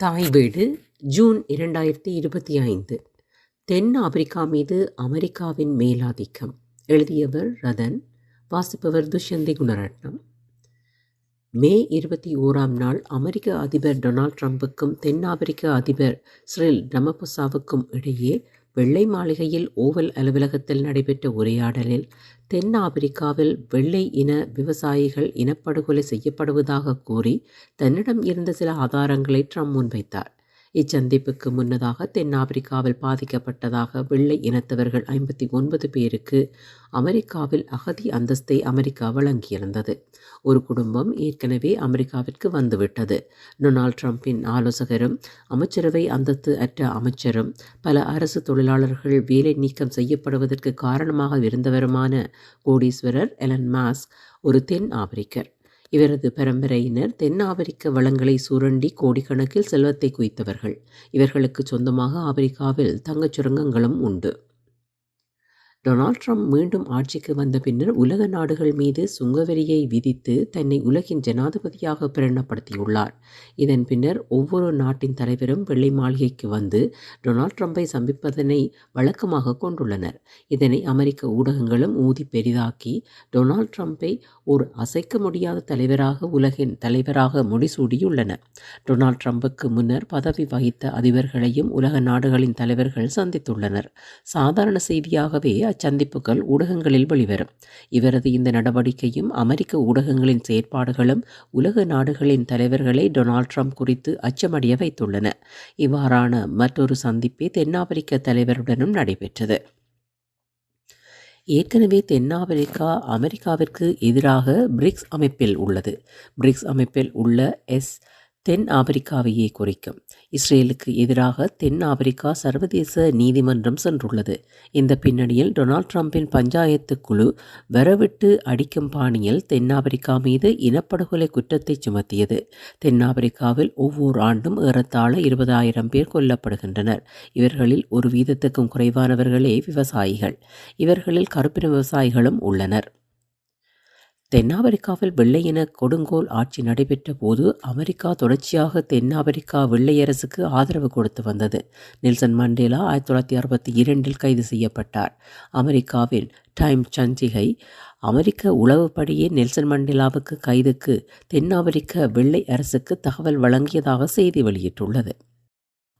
தாய் வீடு ஜூன் இரண்டாயிரத்தி இருபத்தி ஐந்து. தென் ஆப்பிரிக்கா மீது அமெரிக்காவின் மேலாதிக்கம். எழுதியவர் ரதன் வாசிப்பவர் துஷ்யந்தி குணரட்னம். மே இருபத்தி ஓராம் நாள் அமெரிக்க அதிபர் டொனால்ட் ட்ரம்புக்கும் தென் ஆப்பிரிக்க அதிபர் ஸ்ரில் ரமபுசாவுக்கும் இடையே வெள்ளை மாளிகையில் ஓவல் அலுவலகத்தில் நடைபெற்ற உரையாடலில் தென் ஆப்பிரிக்காவில் வெள்ளை இன விவசாயிகள் இனப்படுகொலை செய்யப்படுவதாக கூறி தன்னிடம் இருந்த சில ஆதாரங்களை ட்ரம்ப் முன்வைத்தார். இச்சந்திப்புக்கு முன்னதாக தென்னாப்பிரிக்காவில் பாதிக்கப்பட்டதாக வெள்ளை இனத்தவர்கள் ஐம்பத்தி ஒன்பது பேருக்கு அமெரிக்காவில் அகதி அந்தஸ்தை அமெரிக்கா வழங்கியிருந்தது. ஒரு குடும்பம் ஏற்கனவே அமெரிக்காவிற்கு வந்துவிட்டது. டொனால்ட் ட்ரம்பின் ஆலோசகரும் அமைச்சரவை அந்தஸ்து அற்ற அமைச்சரும் பல அரசு தொழிலாளர்கள் வேலை நீக்கம் செய்யப்படுவதற்கு காரணமாக இருந்தவருமான கோடீஸ்வரர் எலன் மாஸ்க் ஒரு தென் ஆப்பிரிக்கர். இவரது பரம்பரையினர் தென் ஆப்பிரிக்க வளங்களை சுரண்டி கோடிக்கணக்கில் செல்வத்தை குவித்தவர்கள். இவர்களுக்கு சொந்தமாக ஆப்பிரிக்காவில் தங்கச் சுரங்கங்களும் உண்டு. டொனால்ட் ட்ரம்ப் மீண்டும் ஆட்சிக்கு வந்த பின்னர் உலக நாடுகள் மீது சுங்கவரியை விதித்து தன்னை உலகின் ஜனாதிபதியாக பிரகடனப்படுத்தியுள்ளார். இதன் பின்னர் ஒவ்வொரு நாட்டின் தலைவரும் வெள்ளை மாளிகைக்கு வந்து டொனால்ட் ட்ரம்பை சந்திப்பதனை வழக்கமாக கொண்டுள்ளனர். இதனை அமெரிக்க ஊடகங்களும் ஊதி பெரிதாக்கி டொனால்ட் ட்ரம்பை ஒரு அசைக்க முடியாத தலைவராக உலகின் தலைவராக முடிசூடியுள்ளன. டொனால்ட் ட்ரம்புக்கு முன்னர் பதவி வகித்த அதிபர்களையும் உலக நாடுகளின் தலைவர்கள் சந்தித்துள்ளனர். சாதாரண செய்தியாகவே அச்சந்திப்புகள் ஊடகங்களில் வெளிவரும். இவரது இந்த நடவடிக்கையும் அமெரிக்க ஊடகங்களின் செயற்பாடுகளும் உலக நாடுகளின் தலைவர்களை டொனால்ட் ட்ரம்ப் குறித்து அச்சமடைய வைத்துள்ளன. இவ்வாறான மற்றொரு சந்திப்பே தென்னாப்பிரிக்க தலைவருடனும் நடைபெற்றது. ஏற்கனவே தென்னாப்பிரிக்கா அமெரிக்காவிற்கு எதிராக பிரிக்ஸ் அமைப்பில் உள்ளது. பிரிக்ஸ் அமைப்பில் உள்ள எஸ். தென் ஆப்பிரிக்காவையே குறிக்கும். இஸ்ரேலுக்கு எதிராக தென் ஆப்பிரிக்கா சர்வதேச நீதிமன்றம் சென்றுள்ளது. இந்த பின்னணியில் டொனால்ட் ட்ரம்பின் பஞ்சாயத்து குழு வரவிட்டு அடிக்கும் பாணியில் தென்னாப்பிரிக்கா மீது இனப்படுகொலை குற்றத்தை சுமத்தியது. தென்னாப்பிரிக்காவில் ஒவ்வொரு ஆண்டும் ஏறத்தாழ இருபதாயிரம் பேர் கொல்லப்படுகின்றனர். இவர்களில் ஒரு வீதத்துக்கும் குறைவானவர்களே விவசாயிகள். இவர்களில் கருப்பின விவசாயிகளும் உள்ளனர். தென்னாப்பிரிக்காவில் வெள்ளையின கொடுங்கோல் ஆட்சி நடைபெற்ற போது அமெரிக்கா தொடர்ச்சியாக தென்னாப்பிரிக்கா வெள்ளையரசுக்கு ஆதரவு கொடுத்து வந்தது. நெல்சன் மண்டேலா ஆயிரத்தி தொள்ளாயிரத்தி அறுபத்தி இரண்டில் கைது செய்யப்பட்டார். அமெரிக்காவின் டைம் சஞ்சிகை அமெரிக்க உளவுப்படியே நெல்சன் மண்டேலாவுக்கு கைதுக்கு தென்னாப்பிரிக்க வெள்ளை அரசுக்கு தகவல் வழங்கியதாக செய்தி வெளியிட்டுள்ளது.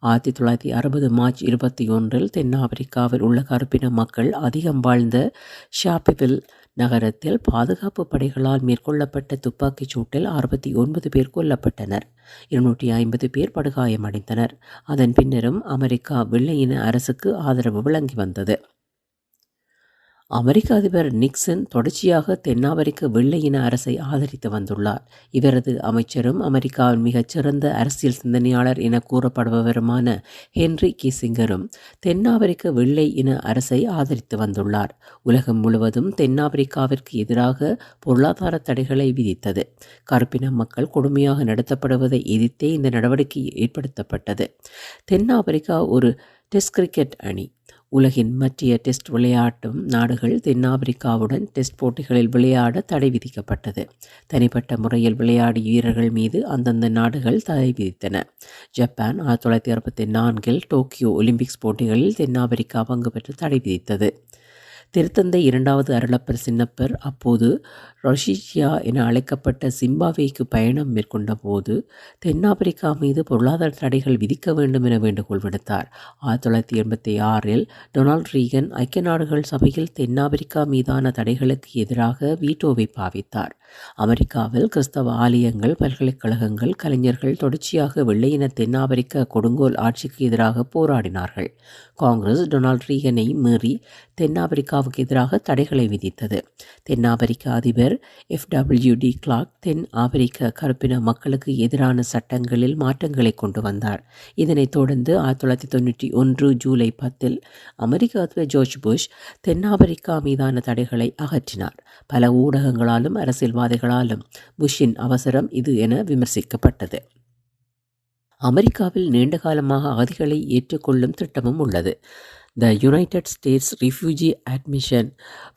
ஆயிரத்தி தொள்ளாயிரத்தி அறுபது மார்ச் இருபத்தி ஒன்றில் தென்னாப்பிரிக்காவில் உள்ள கருப்பின மக்கள் அதிகம் வாழ்ந்த ஷாப்பிவில் நகரத்தில் பாதுகாப்பு படைகளால் மேற்கொள்ளப்பட்ட துப்பாக்கிச் சூட்டில் அறுபத்தி ஒன்பது பேர் கொல்லப்பட்டனர். இருநூற்றி ஐம்பது பேர் படுகாயமடைந்தனர். அதன் பின்னரும் அமெரிக்கா வெள்ளையின அரசுக்கு ஆதரவு வழங்கி வந்தது. அமெரிக்க அதிபர் நிக்சன் தொடர்ச்சியாக தென்னாப்பிரிக்க வெள்ளையின அரசை ஆதரித்து வந்துள்ளார். இவரது அமைச்சரும் அமெரிக்காவின் மிகச்சிறந்த அரசியல் சிந்தனையாளர் என கூறப்படுபவருமான ஹென்ரி கிசிங்கரும் தென்னாப்பிரிக்க வெள்ளை இன அரசை ஆதரித்து வந்துள்ளார். உலகம் முழுவதும் தென்னாப்பிரிக்காவிற்கு எதிராக பொருளாதார தடைகளை விதித்தது. கருப்பின மக்கள் கொடுமையாக நடத்தப்படுவதை எதிர்த்தே இந்த நடவடிக்கை ஏற்படுத்தப்பட்டது. தென்னாப்பிரிக்கா ஒரு டெஸ்ட் கிரிக்கெட் அணி. உலகின் மற்றிய டெஸ்ட் விளையாட்டும் நாடுகள் தென்னாப்பிரிக்காவுடன் டெஸ்ட் போட்டிகளில் விளையாட தடை விதிக்கப்பட்டது. தனிப்பட்ட முறையில் விளையாடிய வீரர்கள் மீது அந்தந்த நாடுகள் தடை விதித்தன. ஜப்பான் ஆயிரத்தி தொள்ளாயிரத்தி அறுபத்தி நான்கில் டோக்கியோ ஒலிம்பிக்ஸ் போட்டிகளில் தென்னாப்பிரிக்கா பங்கு பெற்று தடை விதித்தது. திருத்தந்தை இரண்டாவது அருளப்பர் சின்னப்பர் அப்போது ரொஷிஷியா என அழைக்கப்பட்ட சிம்பாவேக்கு பயணம் மேற்கொண்ட போது தென்னாப்பிரிக்கா மீது பொருளாதார தடைகள் விதிக்க வேண்டும் என வேண்டுகோள் விடுத்தார். ஆயிரத்தி தொள்ளாயிரத்தி எண்பத்தி ஆறில் டொனால்ட் ரீகன் ஐக்கிய நாடுகள் சபையில் தென்னாப்பிரிக்கா மீதான தடைகளுக்கு எதிராக வீட்டோவை பாவித்தார். அமெரிக்காவில் கிறிஸ்தவ ஆலயங்கள் பல்கலைக்கழகங்கள் கலைஞர்கள் தொடர்ச்சியாக வெள்ளையின தென்னாப்பிரிக்க கொடுங்கோல் ஆட்சிக்கு எதிராக போராடினார்கள். காங்கிரஸ் டொனால்ட் ரீகனை மீறி தென்னாப்பிரிக்காவுக்கு எதிராக தடைகளை விதித்தது. தென்னாப்பிரிக்க அதிபர் எஃப் டபிள்யூ டி கிளாக் தென் ஆப்பிரிக்க கருப்பின மக்களுக்கு எதிரான சட்டங்களில் மாற்றங்களை கொண்டு வந்தார். இதனைத் தொடர்ந்து ஆயிரத்தி தொள்ளாயிரத்தி தொண்ணூற்றி ஒன்று ஜூலை பத்தில் அமெரிக்க அதிபர் ஜார்ஜ் புஷ் தென்னாப்பிரிக்கா மீதான தடைகளை அகற்றினார். பல ஊடகங்களாலும் அரசியல்வாதிகளாலும் புஷ்ஷின் அவசரம் இது என விமர்சிக்கப்பட்டது. அமெரிக்காவில் நீண்ட காலமாக அகதிகளை ஏற்றுக்கொள்ளும் திட்டமும் உள்ளது. The United States refugee admission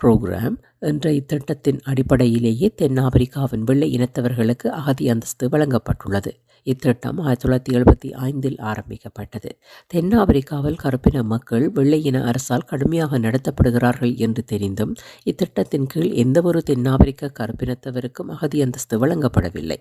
programme என்ற இத்திட்டத்தின் அடிப்படையிலேயே தென்னாப்பிரிக்காவின் வெள்ளை இனத்தவர்களுக்கு அகதி அந்தஸ்து வழங்கப்பட்டுள்ளது. இத்திட்டம் ஆயிரத்தி தொள்ளாயிரத்தி எழுபத்தி ஐந்தில் ஆரம்பிக்கப்பட்டது. தென்னாப்பிரிக்காவில் கருப்பின மக்கள் வெள்ளை இன அரசால் கடுமையாக நடத்தப்படுகிறார்கள் என்று தெரிந்தும் இத்திட்டத்தின் கீழ் எந்தவொரு தென்னாப்பிரிக்க கருப்பினத்தவருக்கும் அகதி அந்தஸ்து வழங்கப்படவில்லை.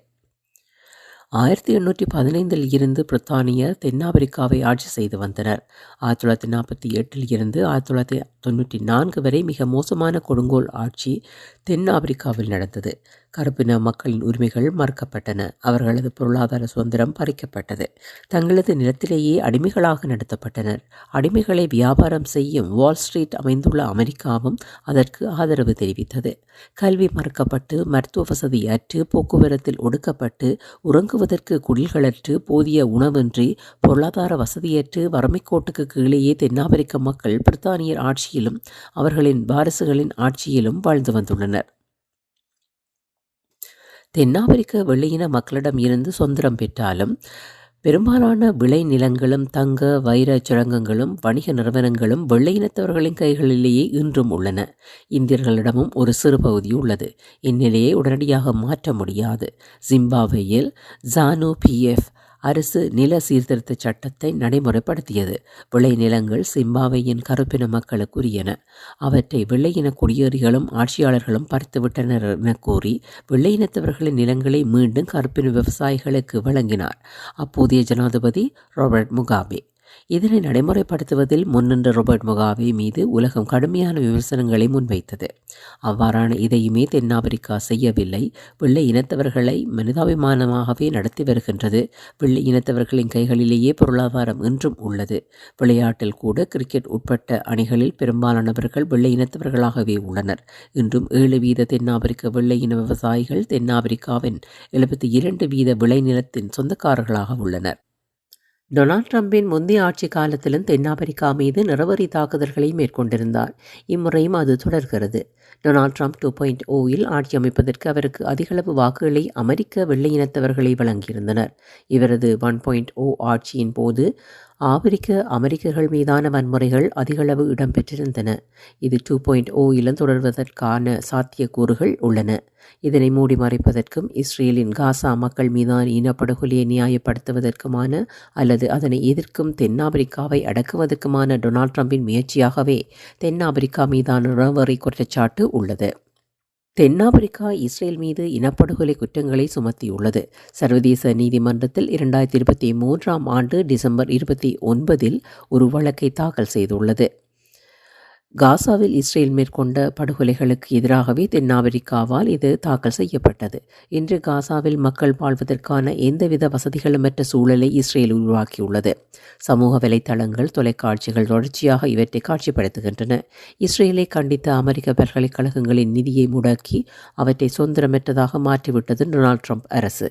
ஆயிரத்தி எண்ணூற்றி பதினைந்தில் இருந்து பிரித்தானியர் தென்னாப்பிரிக்காவை ஆட்சி செய்து வந்தனர். ஆயிரத்தி தொள்ளாயிரத்தி நாற்பத்தி எட்டில் இருந்து ஆயிரத்தி தொள்ளாயிரத்தி தொண்ணூற்றி நான்கு வரை மிக மோசமான கொடுங்கோல் ஆட்சி தென்னாப்பிரிக்காவில் நடந்தது. கருப்பின மக்களின் உரிமைகள் மறுக்கப்பட்டன. அவர்களது பொருளாதார சுதந்திரம் பறிக்கப்பட்டது. தங்களது நிலத்திலேயே அடிமைகளாக நடத்தப்பட்டனர். அடிமைகளை வியாபாரம் செய்யும் வால் ஸ்ட்ரீட் அமைந்துள்ள அமெரிக்காவும் அதற்கு ஆதரவு தெரிவித்தது. கல்வி மறுக்கப்பட்டு மருத்துவ வசதி அற்று போக்குவரத்தில் ஒடுக்கப்பட்டு உறங்கு உறங்குவதற்கு குடில்களற்று போதிய உணவின்றி பொருளாதார வசதியற்று வறுமைக்கோட்டுக்கு கீழேயே தென்னாப்பிரிக்க மக்கள் பிரித்தானியர் ஆட்சியிலும் அவர்களின் வாரிசுகளின் ஆட்சியிலும் வாழ்ந்து வந்துள்ளனர். தென்னாப்பிரிக்க வெள்ளையின மக்களிடம் இருந்து சுதந்திரம் பெற்றாலும் பெரும்பாலான விளை நிலங்களும் தங்க வைர சுரங்கங்களும் வணிக நிறுவனங்களும் வெள்ளையினத்தவர்களின் கைகளிலேயே இன்றும் உள்ளன. இந்தியர்களிடமும் ஒரு சிறு பகுதி உள்ளது. இந்நிலையை உடனடியாக மாற்ற முடியாது. ஜிம்பாப்வேயில் ஜானு பிஎஃப் அரசு நில சீர்திருத்த சட்டத்தை நடைமுறைப்படுத்தியது. விளைநிலங்கள் சிம்பாவையின் கருப்பின மக்களுக்குரியன. அவற்றை வெள்ளையின குடியேறிகளும் ஆட்சியாளர்களும் பறித்துவிட்டனர் என கூறி வெள்ளையினத்தவர்களின் நிலங்களை மீண்டும் கருப்பின விவசாயிகளுக்கு வழங்கினார். அப்போதைய ஜனாதிபதி ராபர்ட் முகாபே. இதனை நடைமுறைப்படுத்துவதில் முன்னின்ற ரோபர்ட் முகாவே மீது உலகம் கடுமையான விமர்சனங்களை முன்வைத்தது. அவ்வாறான இதையுமே தென்னாப்பிரிக்கா செய்யவில்லை. வெள்ளை இனத்தவர்களை மனிதாபிமானமாகவே நடத்தி வருகின்றது. வெள்ளை இனத்தவர்களின் கைகளிலேயே பொருளாதாரம் இன்றும் உள்ளது. விளையாட்டில் கூட கிரிக்கெட் உட்பட்ட அணிகளில் பெரும்பாலானவர்கள் வெள்ளை இனத்தவர்களாகவே உள்ளனர். இன்றும் ஏழு வீத தென்னாப்பிரிக்க வெள்ளை இன விவசாயிகள் தென்னாப்பிரிக்காவின் எழுபத்தி இரண்டு வீத விளைநிலத்தின் சொந்தக்காரர்களாக உள்ளனர். டொனால்ட் ட்ரம்பின் முந்தைய ஆட்சி காலத்திலும் தென்னாப்பிரிக்கா மீது நிறவரி தாக்குதல்களை மேற்கொண்டிருந்தார். இம்முறையும் அது தொடர்கிறது. டொனால்ட் ட்ரம்ப் டூ பாயிண்ட் ஓயில் oh ஆட்சி அமைப்பதற்கு அவருக்கு அதிகளவு வாக்குகளை அமெரிக்க வெள்ளையினத்தவர்களை வழங்கியிருந்தனர். இவரது ஒன் பாயிண்ட் ஓ ஆட்சியின் போது ஆப்பிரிக்க அமெரிக்கர்கள் மீதான வன்முறைகள் அதிகளவு இடம்பெற்றிருந்தன. இது டூ பாயிண்ட் ஓ இளம் தொடர்வதற்கான சாத்தியக்கூறுகள் உள்ளன. இதனை மூடி மறைப்பதற்கும் இஸ்ரேலின் காசா மக்கள் மீதான இனப்படுகொலையை நியாயப்படுத்துவதற்குமான அல்லது அதனை எதிர்க்கும் தென்னாப்பிரிக்காவை அடக்குவதற்குமான டொனால்ட் ட்ரம்பின் முயற்சியாகவே தென்னாப்பிரிக்கா மீதான உறவறை குற்றச்சாட்டு உள்ளது. தென்னாப்பிரிக்கா இஸ்ரேல் மீது இனப்படுகொலை குற்றங்களை சுமத்தியுள்ளது. சர்வதேச நீதிமன்றத்தில் இரண்டாயிரத்தி இருபத்தி மூன்றாம் ஆண்டு டிசம்பர் இருபத்தி ஒன்பதில் ஒரு வழக்கை தாக்கல் செய்துள்ளது. காசாவில் இஸ்ரேல் மேற்கொண்ட படுகொலைகளுக்கு எதிராகவே தென்னாப்பிரிக்காவால் இது தாக்கல் செய்யப்பட்டது. இன்று காசாவில் மக்கள் வாழ்வதற்கான எந்தவித வசதிகளுமற்ற சூழலை இஸ்ரேல் உருவாக்கியுள்ளது. சமூக வலைத்தளங்கள் தொலைக்காட்சிகள் தொடர்ச்சியாக இவற்றை காட்சிப்படுத்துகின்றன. இஸ்ரேலை கண்டித்த அமெரிக்க பல்கலைக்கழகங்களின் நிதியை முடக்கி அவற்றை சுதந்திரமற்றதாக மாற்றிவிட்டது டொனால்ட் ட்ரம்ப் அரசு.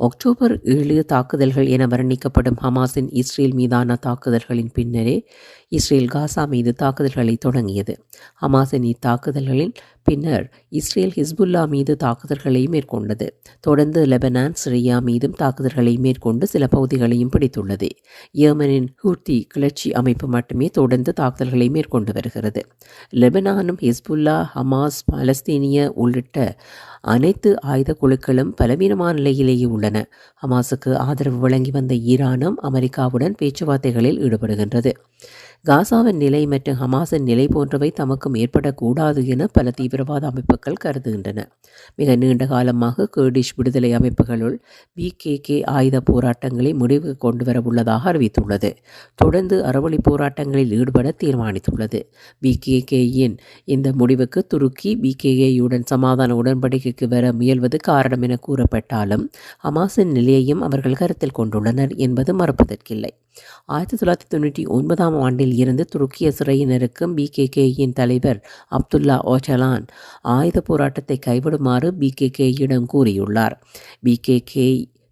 அக்டோபர் ஏழு தாக்குதல்கள் என வர்ணிக்கப்படும் ஹமாஸின் இஸ்ரேல் மீதான தாக்குதல்களின் பின்னரே இஸ்ரேல் காசா மீது தாக்குதல்களை தொடங்கியது. ஹமாஸின் இத்தாக்குதல்களின் பின்னர் இஸ்ரேல் ஹிஸ்புல்லா மீது தாக்குதல்களை மேற்கொண்டது. தொடர்ந்து லெபனான் சிரியா மீதும் தாக்குதல்களை மேற்கொண்டு சில பகுதிகளையும் பிடித்துள்ளது. ஏமனின் ஹூர்த்தி கிளர்ச்சி அமைப்பு மட்டுமே தொடர்ந்து தாக்குதல்களை மேற்கொண்டு வருகிறது. லெபனானும் ஹிஸ்புல்லா ஹமாஸ் பாலஸ்தீனிய உள்ளிட்ட அனைத்து ஆயுத குழுக்களும் பலவீனமான நிலையிலேயே உள்ளன. ஹமாஸுக்கு ஆதரவு வழங்கி வந்த ஈரானும் அமெரிக்காவுடன் பேச்சுவார்த்தைகளில் ஈடுபடுகின்றது. காசாவின் நிலை மற்றும் ஹமாஸின் நிலை போன்றவை தமக்கும் ஏற்படக்கூடாது என பல தீவிரவாத அமைப்புகள் கருதுகின்றன. மிக நீண்ட காலமாக குர்டிஷ் விடுதலை அமைப்புகளுள் பிகேகே ஆயுத போராட்டங்களை முடிவுக்கு கொண்டு வர உள்ளதாக அறிவித்துள்ளது. தொடர்ந்து அறவழி போராட்டங்களில் ஈடுபட தீர்மானித்துள்ளது. பிகேகேயின் இந்த முடிவுக்கு துருக்கி பிகேஏயுடன் சமாதான உடன்படிக்கைக்கு வர முயல்வது காரணம் என கூறப்பட்டாலும் ஹமாஸின் நிலையையும் அவர்கள் கருத்தில் கொண்டுள்ளனர் என்பது மறுப்பதற்கில்லை. ஆயிரத்தி தொள்ளாயிரத்தி தொண்ணூற்றி ஒன்பதாம் ஆண்டில் இருந்து துருக்கிய சிறையினருக்கும் பிகேகேயின் தலைவர் அப்துல்லா ஓச்சலான் ஆயுத போராட்டத்தை கைவிடுமாறு பிகேகேயிடம் கூறியுள்ளார். பிகேகே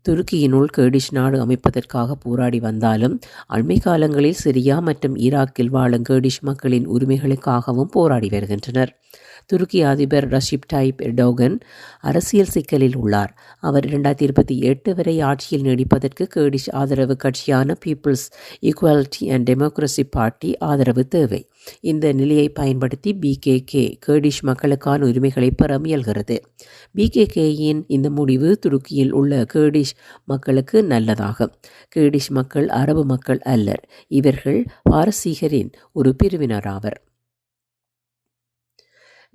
துருக்கியினுள் கேடிஷ் நாடு அமைப்பதற்காக போராடி வந்தாலும் அண்மை காலங்களில் சிரியா மற்றும் ஈராக்கில் வாழும் கேடிஷ் மக்களின் உரிமைகளுக்காகவும் போராடி வருகின்றனர். துருக்கி அதிபர் ரஷிப் டைப் எர்டோகன் அரசியல் சிக்கலில் உள்ளார். அவர் இரண்டாயிரத்தி இருபத்தி எட்டு வரை ஆட்சியில் நீடிப்பதற்கு கேடிஷ் ஆதரவு கட்சியான People's Equality and Democracy Party ஆதரவு தேவை. இந்த நிலையை பயன்படுத்தி பிகேகே கேடிஷ் மக்களுக்கான உரிமைகளை பெற முயல்கிறது. பிகேகேயின் இந்த முடிவு துருக்கியில் உள்ள கேடிஷ் மக்களுக்கு நல்லதாகும். கேடிஷ் மக்கள் அரபு மக்கள் அல்லர். இவர்கள் பாரசீகரின் ஒரு பிரிவினராவர்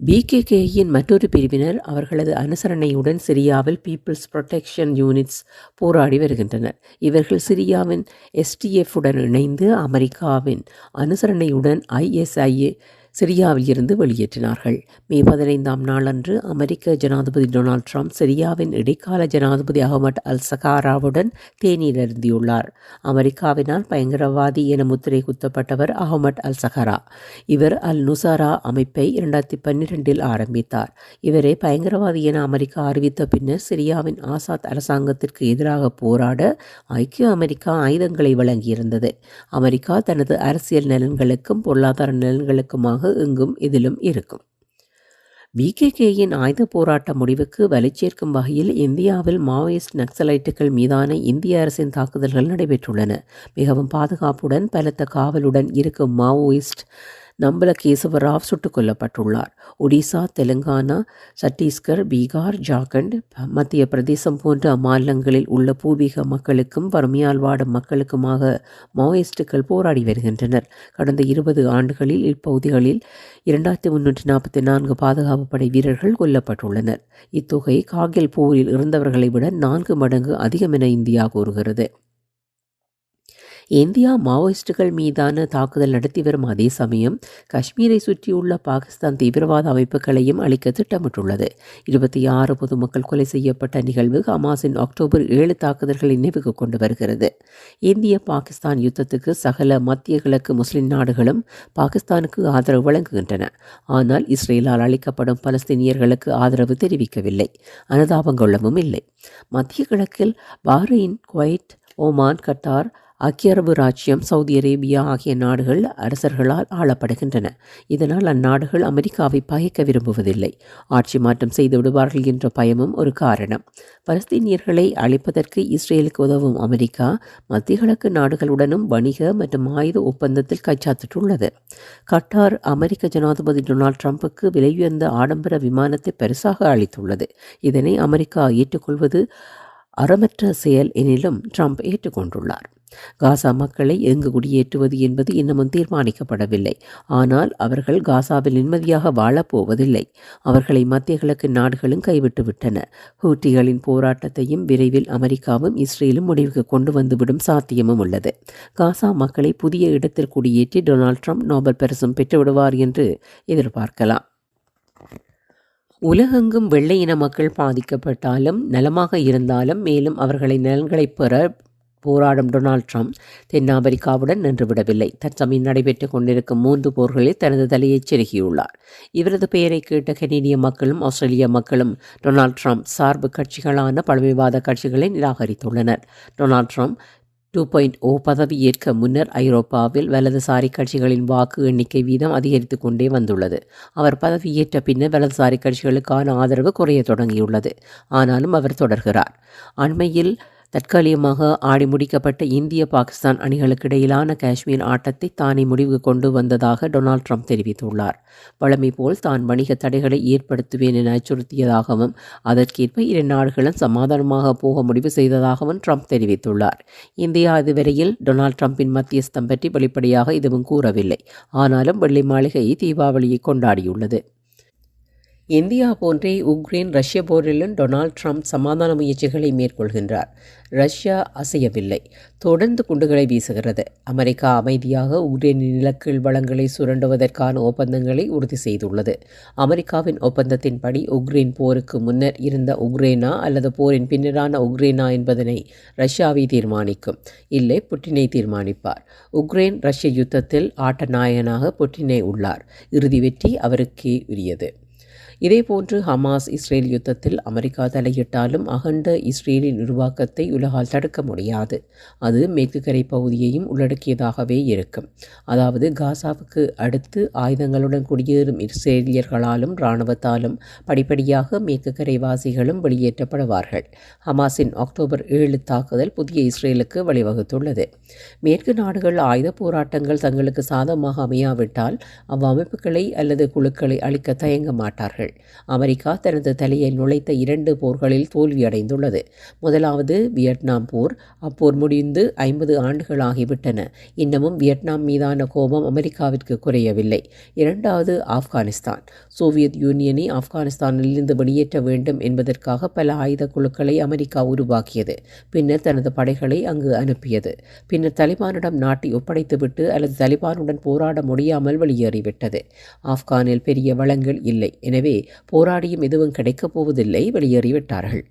பிகேகேயின் மற்றொரு பிரிவினர் அவர்களது அனுசரணையுடன் சிரியாவில் பீப்புள்ஸ் புரொடெக்ஷன் யூனிட்ஸ் போராடி வருகின்றனர். இவர்கள் சிரியாவின் எஸ்டிஎஃப் உடன் இணைந்து அமெரிக்காவின் அனுசரணையுடன் ஐஎஸ்ஐஏ சிரியாவில் இருந்து வெளியேற்றினார்கள். மே பதினைந்தாம் நாளன்று அமெரிக்க ஜனாதிபதி டொனால்ட் ட்ரம்ப் சிரியாவின் இடைக்கால ஜனாதிபதி அகமட் அல் சகாராவுடன் தேநீர் அருந்தியுள்ளார். அமெரிக்காவினால் பயங்கரவாதி என முத்திரை குத்தப்பட்டவர் அகமட் அல் சகாரா இவர் அல் நுசாரா அமைப்பை இரண்டாயிரத்தி பன்னிரெண்டில் ஆரம்பித்தார். இவரை பயங்கரவாதி என அமெரிக்கா அறிவித்த பின்னர் சிரியாவின் ஆசாத் அரசாங்கத்திற்கு எதிராக போராட ஐக்கிய அமெரிக்கா ஆயுதங்களை வழங்கியிருந்தது. அமெரிக்கா தனது அரசியல் நலன்களுக்கும் பொருளாதார நலன்களுக்குமாக எங்கும் இதிலும் இருக்கும். பிகேகேயின் ஆயுத போராட்ட முடிவுக்கு வலுச்சேர்க்கும் வகையில் இந்தியாவில் மாவோயிஸ்ட் நக்சலைட்டுகள் மீதான இந்திய அரசின் தாக்குதல்கள் நடைபெற்றுள்ளன. மிகவும் பாதுகாப்புடன் பலத்த காவலுடன் இருக்கும் மாவோயிஸ்ட் நம்பல கேசவராவ் சுட்டுக் கொல்லப்பட்டுள்ளார் ஒடிசா தெலுங்கானா சத்தீஸ்கர் பீகார் ஜார்க்கண்ட் மத்திய பிரதேசம் போன்ற அம்மாநிலங்களில் உள்ள பூர்வீக மக்களுக்கும் வறுமையால் வாடும் மக்களுக்குமாக மாவோயிஸ்டுகள் போராடி வருகின்றனர். கடந்த இருபது ஆண்டுகளில் இப்பகுதிகளில் இரண்டாயிரத்தி முன்னூற்றி நாற்பத்தி நான்கு பாதுகாப்பு படை வீரர்கள் கொல்லப்பட்டுள்ளனர். இத்தொகை கார்கில் போரில் இறந்தவர்களை விட நான்கு மடங்கு அதிகம் என இந்தியா கூறுகிறது. இந்தியா மாவோயிஸ்டுகள் மீதான தாக்குதல் நடத்தி வரும் அதே சமயம் காஷ்மீரை சுற்றியுள்ள பாகிஸ்தான் தீவிரவாத அமைப்புகளையும் அளிக்க திட்டமிட்டுள்ளது. இருபத்தி ஆறு பொதுமக்கள் கொலை செய்யப்பட்ட நிகழ்வு ஹமாஸின் அக்டோபர் ஏழு தாக்குதல்களை நினைவுக்கு கொண்டு வருகிறது. இந்திய பாகிஸ்தான் யுத்தத்துக்கு சகல மத்திய கிழக்கு முஸ்லிம் நாடுகளும் பாகிஸ்தானுக்கு ஆதரவு வழங்குகின்றன. ஆனால் இஸ்ரேலால் அளிக்கப்படும் பலஸ்தீனியர்களுக்கு ஆதரவு தெரிவிக்கவில்லை. அனுதாபங்கொள்ளவும் இல்லை. மத்திய கிழக்கில் பாஹ்ரைன் குவைட் ஓமான் கட்டார் ஐக்கிய அரபு ராஜ்யம் சவுதி அரேபியா ஆகிய நாடுகள் அரசர்களால் ஆளப்படுகின்றன. இதனால் அந்நாடுகள் அமெரிக்காவை பயக்க விரும்புவதில்லை. ஆட்சி மாற்றம் செய்து விடுவார்கள் என்ற பயமும் ஒரு காரணம். பலஸ்தீனியர்களை அழிப்பதற்கு இஸ்ரேலுக்கு உதவும் அமெரிக்கா மத்திய கிழக்கு நாடுகளுடனும் வணிக மற்றும் ஆயுத ஒப்பந்தத்தில் கைச்சாத்திட்டுள்ளது. கட்டார் அமெரிக்க ஜனாதிபதி டொனால்ட் ட்ரம்புக்கு விலையுயர்ந்த ஆடம்பர விமானத்தை பரிசாக அளித்துள்ளது. இதனை அமெரிக்கா ஏற்றுக்கொள்வது அறமற்ற செயல் எனிலும் ட்ரம்ப் ஏற்றுக்கொண்டுள்ளார். காசா மக்களை எங்கு குடியேற்றுவது என்பது இன்னமும் தீர்மானிக்கப்படவில்லை. ஆனால் அவர்கள் காசாவில் நிம்மதியாக வாழப்போவதில்லை அவர்களை மத்திய கிழக்கு நாடுகளும் கைவிட்டுவிட்டன ஹூட்டிகளின் போராட்டத்தையும் விரைவில் அமெரிக்காவும் இஸ்ரேலும் முடிவுக்கு கொண்டு வந்துவிடும் சாத்தியமும் உள்ளது. காசா மக்களை புதிய இடத்தில் குடியேற்றி டொனால்ட் ட்ரம்ப் நோபல் பரிசும் பெற்றுவிடுவார் என்று எதிர்பார்க்கலாம். உலகெங்கும் வெள்ளை இன மக்கள் பாதிக்கப்பட்டாலும் நலமாக இருந்தாலும் மேலும் அவர்களை நலன்களை பெற போராடும் டொனால்ட் ட்ரம்ப் தென்னாப்பிரிக்காவுடன் நின்றுவிடவில்லை. தற்சமயம் நடைபெற்றுக் கொண்டிருக்கும் மூன்று போர்களில் தனது தலையை செருகியுள்ளார். இவரது பெயரை கேட்ட கனேடிய மக்களும் ஆஸ்திரேலிய மக்களும் டொனால்ட் ட்ரம்ப் சார்பு கட்சிகளான பழமைவாத கட்சிகளை நிராகரித்துள்ளனர். டொனால்ட் ட்ரம்ப் டூ பாயிண்ட் ஓ பதவியேற்க முன்னர் ஐரோப்பாவில் வலதுசாரி கட்சிகளின் வாக்கு எண்ணிக்கை வீதம் அதிகரித்து கொண்டே வந்துள்ளது. அவர் பதவியேற்ற பின்னர் வலதுசாரி கட்சிகளுக்கான ஆதரவு குறைய தொடங்கியுள்ளது. ஆனாலும் அவர் தொடர்கிறார். அண்மையில் தற்காலிகமாக ஆடி முடிக்கப்பட்ட இந்திய பாகிஸ்தான் அணிகளுக்கு இடையிலான காஷ்மீர் ஆட்டத்தை தானே முடிவுக்கு கொண்டு வந்ததாக டொனால்ட் ட்ரம்ப் தெரிவித்துள்ளார். வழமை போல் தான் வணிக தடைகளை ஏற்படுத்துவேன் என அச்சுறுத்தியதாகவும் அதற்கேற்ப இரு நாடுகளும் சமாதானமாக போக முடிவு செய்ததாகவும் ட்ரம்ப் தெரிவித்துள்ளார். இந்தியா இதுவரையில் டொனால்ட் ட்ரம்பின் மத்தியஸ்தம் பற்றி வெளிப்படையாக எதுவும் கூறவில்லை. ஆனாலும் வெள்ளை மாளிகை தீபாவளியை கொண்டாடியுள்ளது. இந்தியா போன்றே உக்ரைன் ரஷ்ய போரிலும் டொனால்ட் ட்ரம்ப் சமாதான முயற்சிகளை மேற்கொள்கின்றார். ரஷ்யா அசையவில்லை. தொடர்ந்து குண்டுகளை வீசுகிறது. அமெரிக்கா அமைதியாக உக்ரைனின் நிலக்கீழ் வளங்களை சுரண்டுவதற்கான ஒப்பந்தங்களை உறுதி செய்துள்ளது. அமெரிக்காவின் ஒப்பந்தத்தின்படி உக்ரைன் போருக்கு முன்னர் இருந்த உக்ரைனா அல்லது போரின் பின்னரான உக்ரைனா என்பதனை ரஷ்யாவை தீர்மானிக்கும். இல்லை புட்டினை தீர்மானிப்பார். உக்ரைன் ரஷ்ய யுத்தத்தில் ஆட்ட நாயகனாக புட்டினை உள்ளார். இறுதி வெற்றி அவருக்கே உரியது. இதேபோன்று ஹமாஸ் இஸ்ரேல் யுத்தத்தில் அமெரிக்கா தலையிட்டாலும் அகண்ட இஸ்ரேலின் உருவாக்கத்தை உலகால் தடுக்க முடியாது. அது மேற்கு கரை பகுதியையும் உள்ளடக்கியதாகவே இருக்கும். அதாவது காசாவுக்கு அடுத்து ஆயுதங்களுடன் குடியேறும் இஸ்ரேலியர்களாலும் இராணுவத்தாலும் படிப்படியாக மேற்கு கரைவாசிகளும் வெளியேற்றப்படுவார்கள். ஹமாஸின் அக்டோபர் ஏழு தாக்குதல் புதிய இஸ்ரேலுக்கு வழிவகுத்துள்ளது. மேற்கு நாடுகள் ஆயுத போராட்டங்கள் தங்களுக்கு சாதகமாக அமையாவிட்டால் அவ்வமைப்புகளை அல்லது குழுக்களை அளிக்க தயங்க மாட்டார்கள். அமெரிக்கா தனது தலையை நுழைத்த இரண்டு போர்களில் தோல்வியடைந்துள்ளது. முதலாவது வியட்நாம் போர். அப்போர் முடிந்து ஐம்பது ஆண்டுகள் ஆகிவிட்டன. இன்னமும் வியட்நாம் மீதான கோபம் அமெரிக்காவிற்கு குறையவில்லை. இரண்டாவது ஆப்கானிஸ்தான். சோவியத் யூனியனை ஆப்கானிஸ்தானிலிருந்து வெளியேற்ற வேண்டும் என்பதற்காக பல ஆயுத குழுக்களை அமெரிக்கா உருவாக்கியது. பின்னர் தனது படைகளை அங்கு அனுப்பியது. பின்னர் தலிபானிடம் நாட்டை ஒப்படைத்துவிட்டு அல்லது தலிபானுடன் போராட முடியாமல் வெளியேறிவிட்டது. ஆப்கானில் பெரிய வளங்கள் இல்லை. எனவே போராடியும் எதுவும் கிடைக்கப் போவதில்லை வெளியேறிவிட்டார்கள்.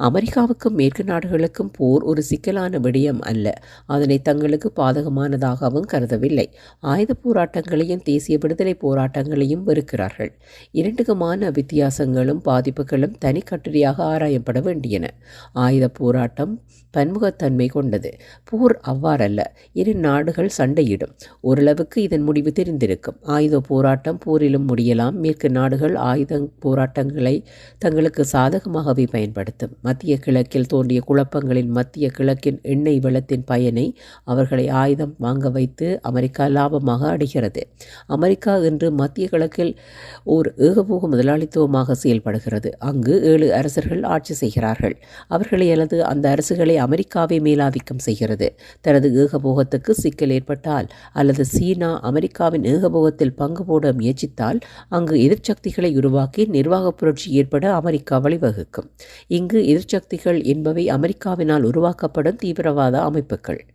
அமெரிக்காவுக்கும் மேற்கு நாடுகளுக்கும் போர் ஒரு சிக்கலான விடயம் அல்ல. அதனை தங்களுக்கு பாதகமானதாகவும் கருதவில்லை. ஆயுத போராட்டங்களையும் தேசிய விடுதலை போராட்டங்களையும் வெறுக்கிறார்கள். இரண்டுக்குமான வித்தியாசங்களும் பாதிப்புகளும் தனி கட்டுரையாக ஆராயப்பட வேண்டியன. ஆயுத போராட்டம் பன்முகத்தன்மை கொண்டது. போர் அவ்வாறல்ல. இரு நாடுகள் சண்டையிடும். ஓரளவுக்கு இதன் முடிவு தெரிந்திருக்கும். ஆயுத போராட்டம் போரிலும் முடியலாம். மேற்கு நாடுகள் ஆயுத போராட்டங்களை தங்களுக்கு சாதகமாகவே பயன்படுத்தும். மத்திய கிழக்கில் தோன்றிய குழப்பங்களின் மத்திய கிழக்கின் எண்ணெய் வளத்தின் பயனை அவர்களை ஆயுதம் வாங்க வைத்து அமெரிக்கா லாபமாக அடைகிறது. அமெரிக்கா இன்று மத்திய கிழக்கில் ஓர் ஏகபோக முதலாளித்துவமாக செயல்படுகிறது. அங்கு ஏழு அரசர்கள் ஆட்சி செய்கிறார்கள். அவர்களை அல்லது அந்த அரசுகளை அமெரிக்காவை மேலாதிக்கம் செய்கிறது. தனது ஏகபோகத்துக்கு சிக்கல் ஏற்பட்டால் அல்லது சீனா அமெரிக்காவின் ஏகபோகத்தில் பங்கு போட முயற்சித்தால் அங்கு எதிர்ச்சக்திகளை உருவாக்கி நிர்வாக புரட்சி ஏற்பட அமெரிக்கா வழிவகுக்கும். இங்கு எதிர்ச்சக்திகள் என்பவை அமெரிக்காவினால் உருவாக்கப்படும் தீவிரவாத அமைப்புகள்.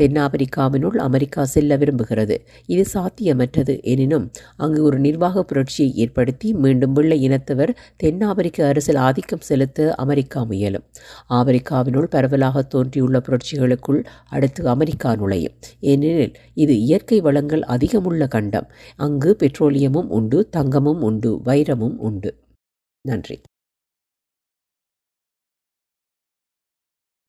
தென்னாப்பிரிக்காவினுள் அமெரிக்கா செல்ல விரும்புகிறது. இது சாத்தியமற்றது. எனினும் அங்கு ஒரு நிர்வாக புரட்சியை ஏற்படுத்தி மீண்டும் வெள்ளை இனத்தவர் தென்னாப்பிரிக்க அரசில் ஆதிக்கம் செலுத்த அமெரிக்கா முயலும். ஆப்பிரிக்காவினுள் பரவலாக தோன்றியுள்ள புரட்சிகளுக்குள் அடுத்து அமெரிக்கா நுழையும். ஏனெனில் இது இயற்கை வளங்கள் அதிகமுள்ள கண்டம். அங்கு பெட்ரோலியமும் உண்டு தங்கமும் உண்டு வைரமும் உண்டு. நன்றி.